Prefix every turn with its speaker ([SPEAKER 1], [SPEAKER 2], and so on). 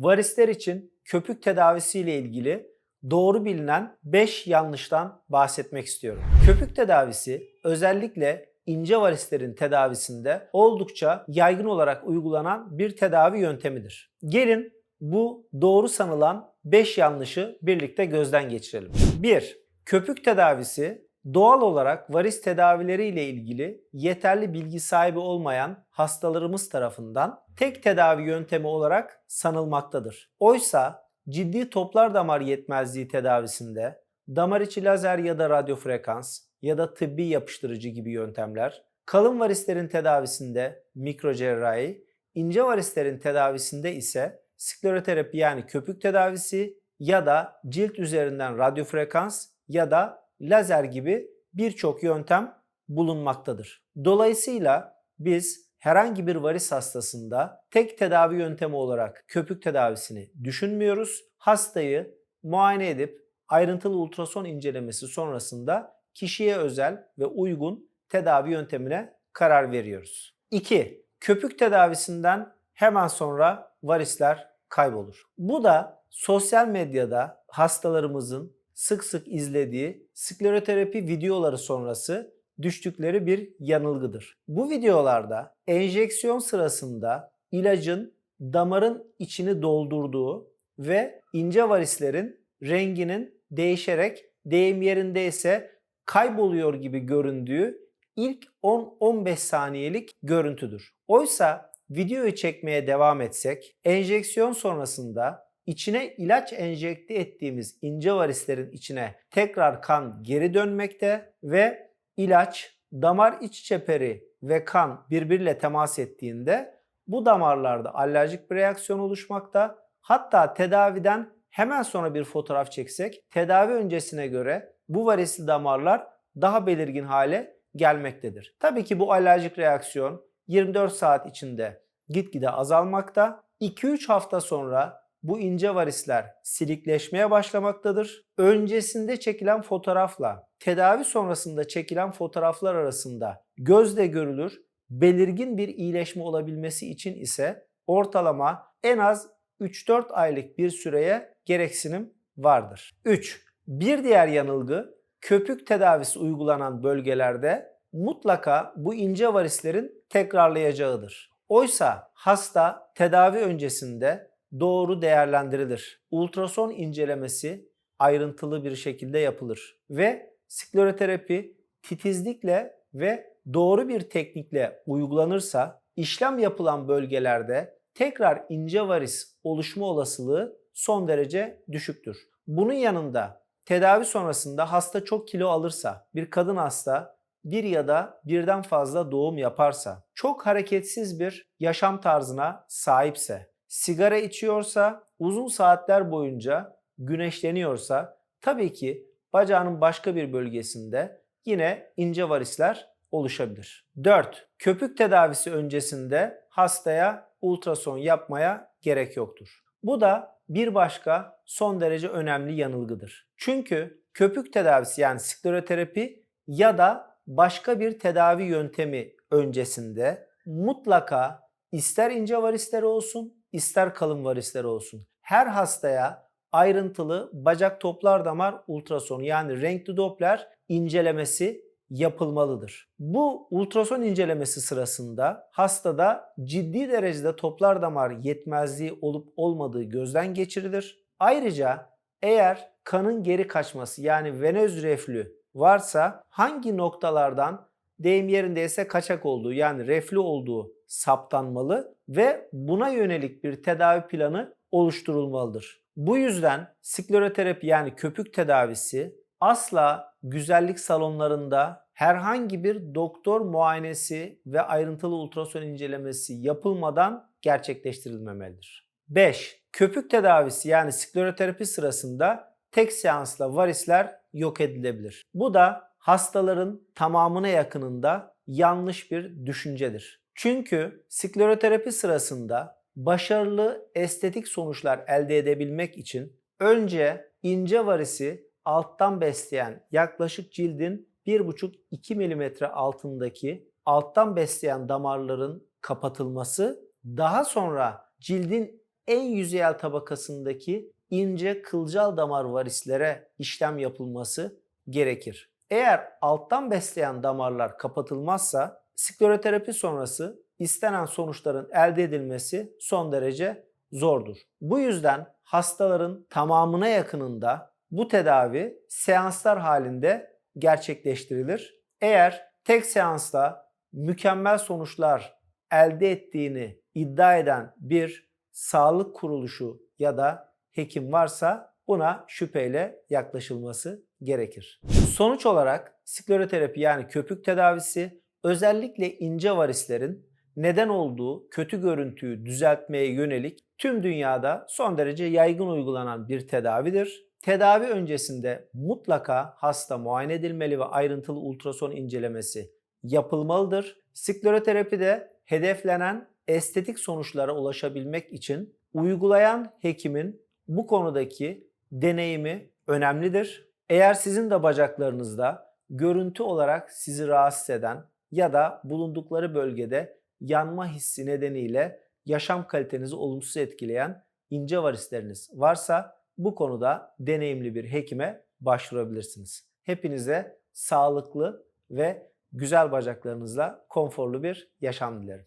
[SPEAKER 1] Varisler için köpük tedavisi ile ilgili doğru bilinen 5 yanlıştan bahsetmek istiyorum. Köpük tedavisi özellikle ince varislerin tedavisinde oldukça yaygın olarak uygulanan bir tedavi yöntemidir. Gelin bu doğru sanılan 5 yanlışı birlikte gözden geçirelim. 1. Köpük tedavisi doğal olarak varis tedavileri ile ilgili yeterli bilgi sahibi olmayan hastalarımız tarafından tek tedavi yöntemi olarak sanılmaktadır. Oysa ciddi toplar damar yetmezliği tedavisinde damar içi lazer ya da radyo frekans ya da tıbbi yapıştırıcı gibi yöntemler, kalın varislerin tedavisinde mikrocerrahi, ince varislerin tedavisinde ise skleroterapi yani köpük tedavisi ya da cilt üzerinden radyo frekans ya da lazer gibi birçok yöntem bulunmaktadır. Dolayısıyla biz herhangi bir varis hastasında tek tedavi yöntemi olarak köpük tedavisini düşünmüyoruz. Hastayı muayene edip ayrıntılı ultrason incelemesi sonrasında kişiye özel ve uygun tedavi yöntemine karar veriyoruz. 2. Köpük tedavisinden hemen sonra varisler kaybolur. Bu da sosyal medyada hastalarımızın sık sık izlediği skleroterapi videoları sonrası düştükleri bir yanılgıdır. Bu videolarda enjeksiyon sırasında ilacın damarın içini doldurduğu ve ince varislerin renginin değişerek deyim yerinde ise kayboluyor gibi göründüğü ilk 10-15 saniyelik görüntüdür. Oysa videoyu çekmeye devam etsek enjeksiyon sonrasında içine ilaç enjekte ettiğimiz ince varislerin içine tekrar kan geri dönmekte ve ilaç damar iç çeperi ve kan birbiriyle temas ettiğinde bu damarlarda alerjik bir reaksiyon oluşmakta. Hatta tedaviden hemen sonra bir fotoğraf çeksek tedavi öncesine göre bu varisli damarlar daha belirgin hale gelmektedir. Tabii ki bu alerjik reaksiyon 24 saat içinde gitgide azalmakta. 2-3 hafta sonra bu ince varisler silikleşmeye başlamaktadır. Öncesinde çekilen fotoğrafla tedavi sonrasında çekilen fotoğraflar arasında gözle görülür belirgin bir iyileşme olabilmesi için ise ortalama en az 3-4 aylık bir süreye gereksinim vardır. 3. Bir diğer yanılgı köpük tedavisi uygulanan bölgelerde mutlaka bu ince varislerin tekrarlayacağıdır. Oysa hasta tedavi öncesinde doğru değerlendirilir. Ultrason incelemesi ayrıntılı bir şekilde yapılır ve skleroterapi titizlikle ve doğru bir teknikle uygulanırsa işlem yapılan bölgelerde tekrar ince varis oluşma olasılığı son derece düşüktür. Bunun yanında tedavi sonrasında hasta çok kilo alırsa, bir kadın hasta bir ya da birden fazla doğum yaparsa, çok hareketsiz bir yaşam tarzına sahipse, sigara içiyorsa, uzun saatler boyunca güneşleniyorsa tabii ki bacağının başka bir bölgesinde yine ince varisler oluşabilir. 4. Köpük tedavisi öncesinde hastaya ultrason yapmaya gerek yoktur. Bu da bir başka son derece önemli yanılgıdır. Çünkü köpük tedavisi yani skleroterapi ya da başka bir tedavi yöntemi öncesinde mutlaka ister ince varisler olsun ister kalın varisler olsun her hastaya ayrıntılı bacak toplar damar ultrasonu yani renkli Doppler incelemesi yapılmalıdır. Bu ultrason incelemesi sırasında hastada ciddi derecede toplar damar yetmezliği olup olmadığı gözden geçirilir. Ayrıca eğer kanın geri kaçması yani venöz reflü varsa hangi noktalardan deyim yerindeyse kaçak olduğu yani reflü olduğu saptanmalı ve buna yönelik bir tedavi planı oluşturulmalıdır. Bu yüzden skleroterapi yani köpük tedavisi asla güzellik salonlarında herhangi bir doktor muayenesi ve ayrıntılı ultrason incelemesi yapılmadan gerçekleştirilmemelidir. 5. Köpük tedavisi yani skleroterapi sırasında tek seansla varisler yok edilebilir. Bu da hastaların tamamına yakınında yanlış bir düşüncedir. Çünkü skleroterapi sırasında başarılı estetik sonuçlar elde edebilmek için önce ince varisi alttan besleyen yaklaşık cildin 1,5-2 mm altındaki alttan besleyen damarların kapatılması, daha sonra cildin en yüzeyel tabakasındaki ince kılcal damar varislere işlem yapılması gerekir. Eğer alttan besleyen damarlar kapatılmazsa skleroterapi sonrası istenen sonuçların elde edilmesi son derece zordur. Bu yüzden hastaların tamamına yakınında bu tedavi seanslar halinde gerçekleştirilir. Eğer tek seansta mükemmel sonuçlar elde ettiğini iddia eden bir sağlık kuruluşu ya da hekim varsa buna şüpheyle yaklaşılması gerekir. Sonuç olarak skleroterapi yani köpük tedavisi özellikle ince varislerin neden olduğu kötü görüntüyü düzeltmeye yönelik tüm dünyada son derece yaygın uygulanan bir tedavidir. Tedavi öncesinde mutlaka hasta muayene edilmeli ve ayrıntılı ultrason incelemesi yapılmalıdır. Skleroterapi de hedeflenen estetik sonuçlara ulaşabilmek için uygulayan hekimin bu konudaki deneyimi önemlidir. Eğer sizin de bacaklarınızda görüntü olarak sizi rahatsız eden ya da bulundukları bölgede yanma hissi nedeniyle yaşam kalitenizi olumsuz etkileyen ince varisleriniz varsa bu konuda deneyimli bir hekime başvurabilirsiniz. Hepinize sağlıklı ve güzel bacaklarınızla konforlu bir yaşam dilerim.